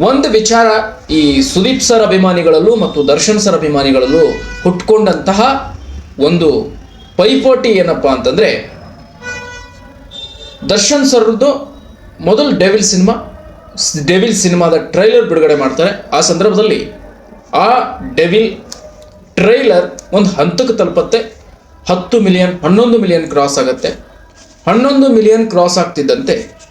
ಒಂದು ವಿಚಾರ ಈ ಸುದೀಪ್ ಸರ್ ಅಭಿಮಾನಿಗಳಲ್ಲೂ ಮತ್ತು ದರ್ಶನ್ ಸರ್ ಅಭಿಮಾನಿಗಳಲ್ಲೂ ಹುಟ್ಕೊಂಡಂತಹ ಒಂದು ಪೈಪೋಟಿ ಏನಪ್ಪಾ ಅಂತಂದ್ರೆ, ದರ್ಶನ್ ಸರ್ದು ಮೊದಲು ಡೆವಿಲ್ ಸಿನಿಮಾ, ಡೆವಿಲ್ ಸಿನಿಮಾದ ಟ್ರೈಲರ್ ಬಿಡುಗಡೆ ಮಾಡ್ತಾರೆ. ಆ ಸಂದರ್ಭದಲ್ಲಿ ಆ ಡೆವಿಲ್ ಟ್ರೈಲರ್ ಒಂದು ಹಂತಕ್ಕೆ ತಲುಪತ್ತೆ. ಹತ್ತು ಮಿಲಿಯನ್, ಹನ್ನೊಂದು ಮಿಲಿಯನ್ ಕ್ರಾಸ್ ಆಗುತ್ತೆ. ಹನ್ನೊಂದು ಮಿಲಿಯನ್ ಕ್ರಾಸ್ ಆಗ್ತಿದ್ದಂತೆ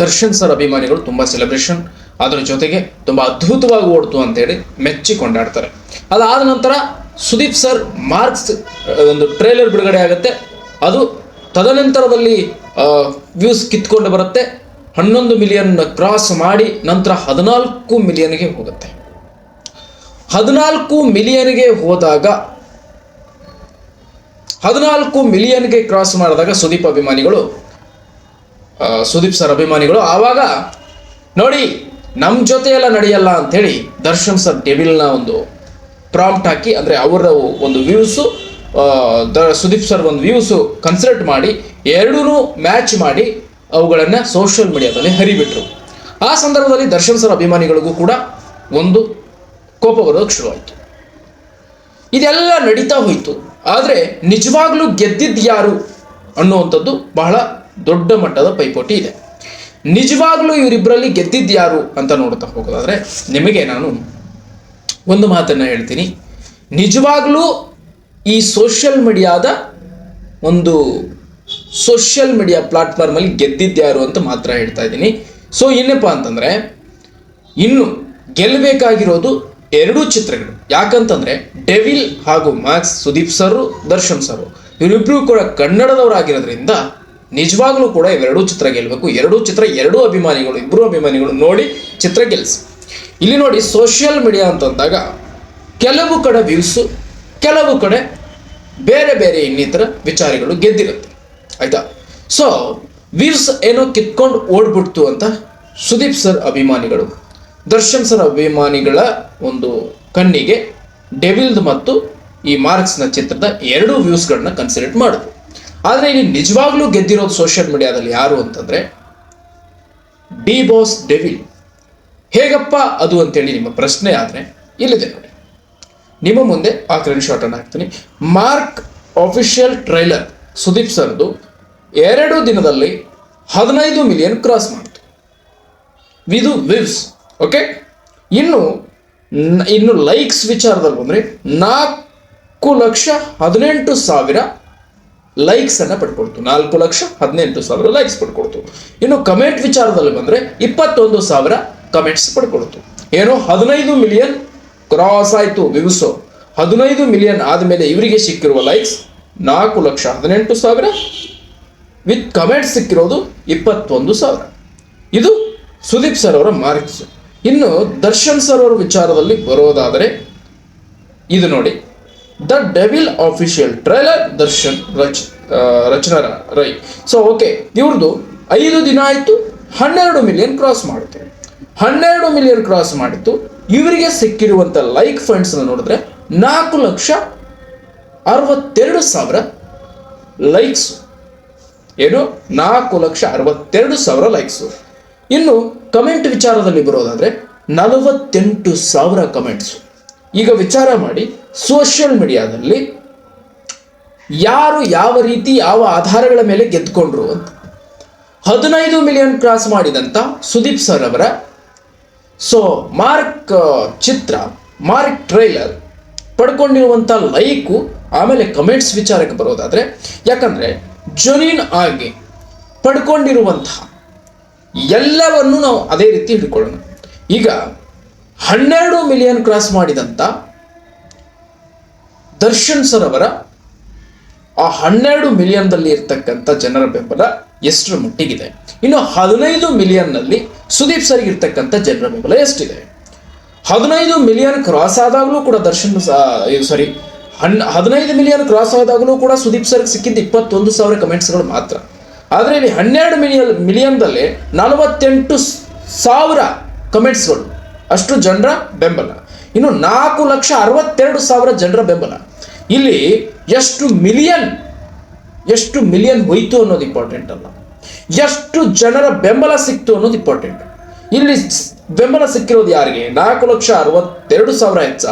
ದರ್ಶನ್ ಸರ್ ಅಭಿಮಾನಿಗಳು ತುಂಬಾ ಸೆಲೆಬ್ರೇಷನ್ ಅದರ ಜೊತೆಗೆ ತುಂಬಾ ಅದ್ಭುತವಾಗಿ ಓಡ್ತು ಅಂತೇಳಿ ಮೆಚ್ಚಿ ಕೊಂಡಾಡ್ತಾರೆ ಅದಾದ ನಂತರ ಸುದೀಪ್ ಸರ್ ಮಾರ್ಕ್ಸ್ ಒಂದು ಟ್ರೇಲರ್ ಬಿಡುಗಡೆ ಆಗುತ್ತೆ. ಅದು ತದನಂತರದಲ್ಲಿ ವ್ಯೂಸ್ ಕಿತ್ಕೊಂಡು ಬರುತ್ತೆ. ಹನ್ನೊಂದು ಮಿಲಿಯನ್ ಕ್ರಾಸ್ ಮಾಡಿ ನಂತರ ಹದಿನಾಲ್ಕು ಮಿಲಿಯನ್ಗೆ ಹೋಗುತ್ತೆ. ಹದಿನಾಲ್ಕು ಮಿಲಿಯನ್ಗೆ ಹೋದಾಗ, ಹದಿನಾಲ್ಕು ಮಿಲಿಯನ್ಗೆ ಕ್ರಾಸ್ ಮಾಡಿದಾಗ ಸುದೀಪ್ ಅಭಿಮಾನಿಗಳು ಸುದೀಪ್ ಸರ್ ಅಭಿಮಾನಿಗಳು, ಆವಾಗ ನೋಡಿ ನಮ್ಮ ಜೊತೆ ಎಲ್ಲ ನಡೆಯಲ್ಲ ಅಂಥೇಳಿ ದರ್ಶನ್ ಸರ್ ಡೆವಿಲ್ನ ಒಂದು ಪ್ರಾಂಪ್ಟ್ ಹಾಕಿ, ಅಂದರೆ ಅವರ ಒಂದು ವ್ಯೂಸು ದ, ಸುದೀಪ್ ಸರ್ ಒಂದು ವ್ಯೂಸು ಕನ್ಸಲ್ಟ್ ಮಾಡಿ ಎರಡೂ ಮ್ಯಾಚ್ ಮಾಡಿ ಅವುಗಳನ್ನು ಸೋಷಿಯಲ್ ಮೀಡಿಯಾದಲ್ಲಿ ಹರಿಬಿಟ್ರು. ಆ ಸಂದರ್ಭದಲ್ಲಿ ದರ್ಶನ್ ಸರ್ ಅಭಿಮಾನಿಗಳಿಗೂ ಕೂಡ ಒಂದು ಕೋಪ ಬರೋದಕ್ಕೆ ಶುರುವಾಯಿತು. ಇದೆಲ್ಲ ನಡೀತಾ ಹೋಯಿತು. ಆದರೆ ನಿಜವಾಗ್ಲೂ ಗೆದ್ದಿದ್ದು ಯಾರು ಅನ್ನುವಂಥದ್ದು ಬಹಳ ದೊಡ್ಡ ಮಟ್ಟದ ಪೈಪೋಟಿ ಇದೆ. ನಿಜವಾಗ್ಲೂ ಇವರಿಬ್ಬರಲ್ಲಿ ಗೆದ್ದಿದ್ದು ಯಾರು ಅಂತ ನೋಡ್ತಾ ಹೋಗೋದಾದ್ರೆ ನಿಮಗೆ ನಾನು ಒಂದು ಮಾತನ್ನ ಹೇಳ್ತೀನಿ. ನಿಜವಾಗ್ಲೂ ಈ ಸೋಷಿಯಲ್ ಮೀಡಿಯಾದ ಒಂದು ಸೋಷಿಯಲ್ ಮೀಡಿಯಾ ಪ್ಲಾಟ್ಫಾರ್ಮಲ್ಲಿ ಗೆದ್ದಿದ್ಯಾರು ಅಂತ ಮಾತ್ರ ಹೇಳ್ತಾ ಇದ್ದೀನಿ. ಸೊ ಏನಪ್ಪ ಅಂತಂದ್ರೆ, ಇನ್ನು ಗೆಲ್ಲಬೇಕಾಗಿರೋದು ಎರಡೂ ಚಿತ್ರಗಳು. ಯಾಕಂತಂದ್ರೆ ಡೆವಿಲ್ ಹಾಗೂ Max Sudeep sir Darshan sir ಇವರಿಬ್ರು ಕೂಡ ಕನ್ನಡದವರಾಗಿರೋದ್ರಿಂದ ನಿಜವಾಗ್ಲೂ ಕೂಡ ಇವೆರಡೂ ಚಿತ್ರ ಗೆಲ್ಲಬೇಕು ಎರಡೂ ಚಿತ್ರ, ಎರಡೂ ಅಭಿಮಾನಿಗಳು ಇಬ್ಬರು ಅಭಿಮಾನಿಗಳು ನೋಡಿ ಚಿತ್ರ ಗೆಲ್ಲಿಸಿ ಇಲ್ಲಿ ನೋಡಿ ಸೋಷಿಯಲ್ ಮೀಡಿಯಾ ಅಂತಂದಾಗ ಕೆಲವು ಕಡೆ ವ್ಯೂಸು ಕೆಲವು ಕಡೆ ಬೇರೆ ಬೇರೆ ಇನ್ನಿತರ ವಿಚಾರಗಳು ಗೆದ್ದಿರುತ್ತೆ. ಆಯ್ತಾ? ಸೊ ವ್ಯೂಸ್ ಏನೋ ಕಿತ್ಕೊಂಡು ಓಡ್ಬಿಡ್ತು ಅಂತ ಸುದೀಪ್ ಸರ್ ಅಭಿಮಾನಿಗಳು, ದರ್ಶನ್ ಸರ್ ಅಭಿಮಾನಿಗಳ ಒಂದು ಕಣ್ಣಿಗೆ ಡೆವಿಲ್ದ್ ಮತ್ತು ಈ ಮಾರ್ಕ್ಸ್ನ ಚಿತ್ರದ ಎರಡೂ ವ್ಯೂಸ್ಗಳನ್ನ ಕನ್ಸಿಡರ್ ಮಾಡಿದ್ರು. ಆದರೆ ಇಲ್ಲಿ ನಿಜವಾಗ್ಲೂ ಗೆದ್ದಿರೋದು ಸೋಷಿಯಲ್ ಮೀಡಿಯಾದಲ್ಲಿ ಯಾರು ಅಂತಂದರೆ ಡಿ ಬಾಸ್ ಡೆವಿಲ್. ಹೇಗಪ್ಪ ಅದು ಅಂತೇಳಿ ನಿಮ್ಮ ಪ್ರಶ್ನೆ ಆದರೆ ಇಲ್ಲಿದೆ ನೋಡಿ. ನಿಮ್ಮ ಮುಂದೆ ಆ ಶಾಟ್ ಅನ್ನು ಹಾಕ್ತೀನಿ. ಮಾರ್ಕ್ ಅಫಿಷಿಯಲ್ ಟ್ರೈಲರ್ ಸುದೀಪ್ ಸರ್ದು ಎರಡು ದಿನದಲ್ಲಿ ಹದಿನೈದು ಮಿಲಿಯನ್ ಕ್ರಾಸ್ ಮಾಡಿತು. ವಿದು ವಿವ್ಸ್ ಓಕೆ ಇನ್ನು ಇನ್ನು ಲೈಕ್ಸ್ ವಿಚಾರದಲ್ಲಿ ಬಂದರೆ ನಾಲ್ಕು ಲಕ್ಷ ಹದಿನೆಂಟು ಸಾವಿರ ಲೈಕ್ಸ್ ಅನ್ನ ಪಡ್ಕೊಳ್ತು. ನಾಲ್ಕು ಲಕ್ಷ ಹದಿನೆಂಟು ಸಾವಿರ ಲೈಕ್ಸ್ ಪಡ್ಕೊಳ್ತು. ಇನ್ನು ಕಮೆಂಟ್ ವಿಚಾರದಲ್ಲಿ ಬಂದ್ರೆ ಇಪ್ಪತ್ತೊಂದು ಸಾವಿರ ಕಮೆಂಟ್ಸ್ ಪಡ್ಕೊಳ್ತು. ಏನು ಹದಿನೈದು ಮಿಲಿಯನ್ ಕ್ರಾಸ್ ಆಯ್ತು ವ್ಯೂಸು. ಹದಿನೈದು ಮಿಲಿಯನ್ ಆದಮೇಲೆ ಇವರಿಗೆ ಸಿಕ್ಕಿರುವ ಲೈಕ್ಸ್ ನಾಲ್ಕು ಲಕ್ಷ ಹದಿನೆಂಟು ಸಾವಿರ. ವಿತ್ ಕಮೆಂಟ್ ಸಿಕ್ಕಿರೋದು ಇಪ್ಪತ್ತೊಂದು ಸಾವಿರ. ಇದು ಸುದೀಪ್ ಸರ್ ಅವರ ಮಾರ್ಕ್ಸ್. ಇನ್ನು ದರ್ಶನ್ ಸರ್ ಅವರ ವಿಚಾರದಲ್ಲಿ ಬರೋದಾದರೆ ಇದು ನೋಡಿ. The devil official trailer Darshan ರಚ್ Rachana Rai so okay ಇವ್ರದ್ದು ಐದು ದಿನ ಆಯಿತು, ಹನ್ನೆರಡು ಮಿಲಿಯನ್ ಕ್ರಾಸ್ ಮಾಡುತ್ತೆ ಹನ್ನೆರಡು ಮಿಲಿಯನ್ ಕ್ರಾಸ್ ಮಾಡಿತ್ತು ಇವರಿಗೆ ಸಿಕ್ಕಿರುವಂಥ ಲೈಕ್ ಫಂಡ್ಸ್ನ ನೋಡಿದ್ರೆ ನಾಲ್ಕು ಲಕ್ಷ ಅರವತ್ತೆರಡು ಸಾವಿರ ಲೈಕ್ಸ್ ಏನು? ನಾಲ್ಕು ಲಕ್ಷ ಅರವತ್ತೆರಡು ಸಾವಿರ ಲೈಕ್ಸು ಇನ್ನು ಕಮೆಂಟ್ ವಿಚಾರದಲ್ಲಿ ಬರೋದಾದರೆ ನಲವತ್ತೆಂಟು ಸಾವಿರ ಕಮೆಂಟ್ಸು ಈಗ ವಿಚಾರ ಮಾಡಿ ಸೋಷಿಯಲ್ ಮೀಡಿಯಾದಲ್ಲಿ ಯಾರು ಯಾವ ರೀತಿ ಯಾವ ಆಧಾರಗಳ ಮೇಲೆ ಗೆದ್ಕೊಂಡ್ರು ಅಂತ. ಹದಿನೈದು ಮಿಲಿಯನ್ ಕ್ರಾಸ್ ಮಾಡಿದಂಥ ಸುದೀಪ್ ಸರ್ ಅವರ. ಸೊ ಮಾರ್ಕ್ ಚಿತ್ರ ಮಾರ್ಕ್ ಟ್ರೈಲರ್ ಪಡ್ಕೊಂಡಿರುವಂಥ ಲೈಕು ಆಮೇಲೆ ಕಮೆಂಟ್ಸ್ ವಿಚಾರಕ್ಕೆ ಬರೋದಾದರೆ, ಯಾಕಂದ್ರೆ ಜೊನೀನ್ ಆಗಿ ಪಡ್ಕೊಂಡಿರುವಂತಹ ಎಲ್ಲವನ್ನು ನಾವು ಅದೇ ರೀತಿ ಹಿಡ್ಕೊಳ್ಳೋಣ. ಈಗ ಹನ್ನೆರಡು ಮಿಲಿಯನ್ ಕ್ರಾಸ್ ಮಾಡಿದಂಥ ದರ್ಶನ್ ಸರ್ ಅವರ ಆ ಹನ್ನೆರಡು ಮಿಲಿಯನ್ದಲ್ಲಿ ಇರ್ತಕ್ಕಂಥ ಜನರ ಬೆಂಬಲ ಎಷ್ಟರ ಮಟ್ಟಿಗಿದೆ? ಇನ್ನು ಹದಿನೈದು ಮಿಲಿಯನ್ನಲ್ಲಿ ಸುದೀಪ್ ಸರ್ಗೆ ಇರ್ತಕ್ಕಂಥ ಜನರ ಬೆಂಬಲ ಎಷ್ಟಿದೆ? ಹದಿನೈದು ಮಿಲಿಯನ್ ಕ್ರಾಸ್ ಆದಾಗಲೂ ಕೂಡ ದರ್ಶನ್ ಸಾರಿ ಹನ್, ಹದಿನೈದು ಮಿಲಿಯನ್ ಕ್ರಾಸ್ ಆದಾಗಲೂ ಕೂಡ ಸುದೀಪ್ ಸರ್ಗೆ ಸಿಕ್ಕಿದ್ದು ಇಪ್ಪತ್ತೊಂದು ಸಾವಿರ ಕಮೆಂಟ್ಸ್ಗಳು ಮಾತ್ರ. ಆದರೆ ಇಲ್ಲಿ ಹನ್ನೆರಡು ಮಿಲಿಯನ್ ಮಿಲಿಯನ್ದಲ್ಲಿ ನಲವತ್ತೆಂಟು ಸಾವಿರ ಕಮೆಂಟ್ಸ್ಗಳು ಅಷ್ಟು ಜನರ ಬೆಂಬಲ. ಇನ್ನು ನಾಲ್ಕು ಲಕ್ಷ ಅರವತ್ತೆರಡು ಸಾವಿರ ಜನರ ಬೆಂಬಲ. ಇಲ್ಲಿ ಎಷ್ಟು ಮಿಲಿಯನ್ ಎಷ್ಟು ಮಿಲಿಯನ್ ಹೋಯ್ತು ಅನ್ನೋದು ಇಂಪಾರ್ಟೆಂಟ್ ಅಲ್ಲ. ಎಷ್ಟು ಜನರ ಬೆಂಬಲ ಸಿಕ್ತು ಅನ್ನೋದು ಇಂಪಾರ್ಟೆಂಟ್ ಇಲ್ಲಿ ಬೆಂಬಲ ಸಿಕ್ಕಿರೋದು ಯಾರಿಗೆ? ನಾಲ್ಕು ಲಕ್ಷ ಅರವತ್ತೆರಡು ಸಾವಿರ ಹೆಚ್ಚ,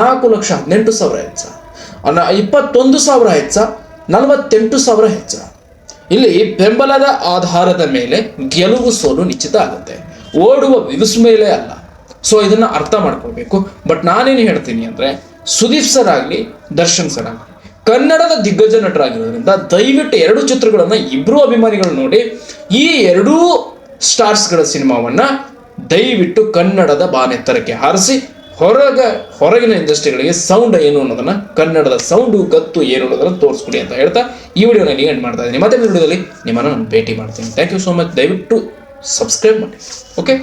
ನಾಲ್ಕು ಲಕ್ಷ ಹದಿನೆಂಟು ಸಾವಿರ ಹೆಚ್ಚ ಇಪ್ಪತ್ತೊಂದು ಸಾವಿರ ಹೆಚ್ಚ, ನಲವತ್ತೆಂಟು ಸಾವಿರ ಹೆಚ್ಚ. ಇಲ್ಲಿ ಬೆಂಬಲದ ಆಧಾರದ ಮೇಲೆ ಗೆಲುವು ಸೋಲು ನಿಶ್ಚಿತ ಆಗುತ್ತೆ. ಓಡುವ ವಿವಿಸ್ ಮೇಲೆ ಅಲ್ಲ. ಸೊ ಇದನ್ನ ಅರ್ಥ ಮಾಡ್ಕೊಳ್ಬೇಕು. ಬಟ್ ನಾನೇನು ಹೇಳ್ತೀನಿ ಅಂದ್ರೆ, ಸುದೀಪ್ ಸರ್ ಆಗಲಿ, ದರ್ಶನ್ ಸರ್ ಆಗಲಿ, ಕನ್ನಡದ ದಿಗ್ಗಜ ನಟರಾಗಿರೋದ್ರಿಂದ ದಯವಿಟ್ಟು ಎರಡು ಚಿತ್ರಗಳನ್ನು ಇಬ್ರು ಅಭಿಮಾನಿಗಳು ನೋಡಿ, ಈ ಎರಡೂ ಸ್ಟಾರ್ಸ್ಗಳ ಸಿನಿಮಾವನ್ನ ದಯವಿಟ್ಟು ಕನ್ನಡದ ಬಾನೆತ್ತರಕ್ಕೆ ಹಾರಿಸಿ, ಹೊರಗ, ಹೊರಗಿನ ಇಂಡಸ್ಟ್ರಿಗಳಿಗೆ ಸೌಂಡ್ ಏನು ಅನ್ನೋದನ್ನ, ಕನ್ನಡದ ಸೌಂಡು ಗತ್ತು ಏನು ಅನ್ನೋದನ್ನ ತೋರಿಸ್ಕೊಡಿ ಅಂತ ಹೇಳ್ತಾ ಈ ವಿಡಿಯೋನ ಇಲ್ಲಿ ಎಂಡ್ ಮಾಡ್ತಾ ಇದ್ದೀನಿ. ಮತ್ತೆ ವಿಡಿಯೋದಲ್ಲಿ, ನಿಮ್ಮನ್ನು ನಾನು ಭೇಟಿ ಮಾಡ್ತೀನಿ. ಥ್ಯಾಂಕ್ ಯು ಸೋ ಮಚ್ ದಯವಿಟ್ಟು ಸಬ್ಸ್ಕ್ರೈಬ್ ಮಾಡಿ. ಓಕೆ